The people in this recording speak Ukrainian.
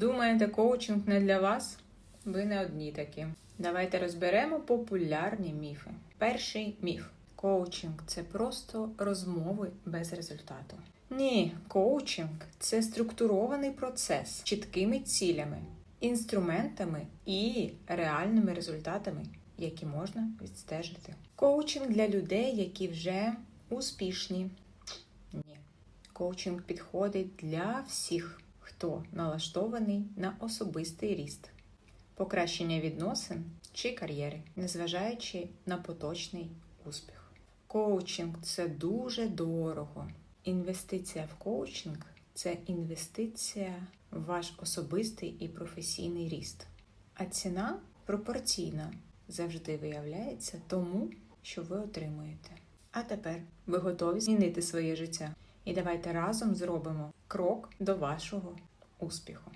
Думаєте, коучинг не для вас? Ви не одні такі. Давайте розберемо популярні міфи. Перший міф: коучинг це просто розмови без результату. Ні, коучинг це структурований процес з чіткими цілями, інструментами і реальними результатами, які можна відстежити. Коучинг для людей, які вже успішні. Ні. Коучинг підходить для всіх, хто налаштований на особистий ріст, покращення відносин чи кар'єри, незважаючи на поточний успіх. Коучинг це дуже дорого. Інвестиція в коучинг це інвестиція в ваш особистий і професійний ріст. А ціна пропорційна завжди виявляється тому, що ви отримуєте. А тепер ви готові змінити своє життя. І давайте разом зробимо крок до вашого успіху.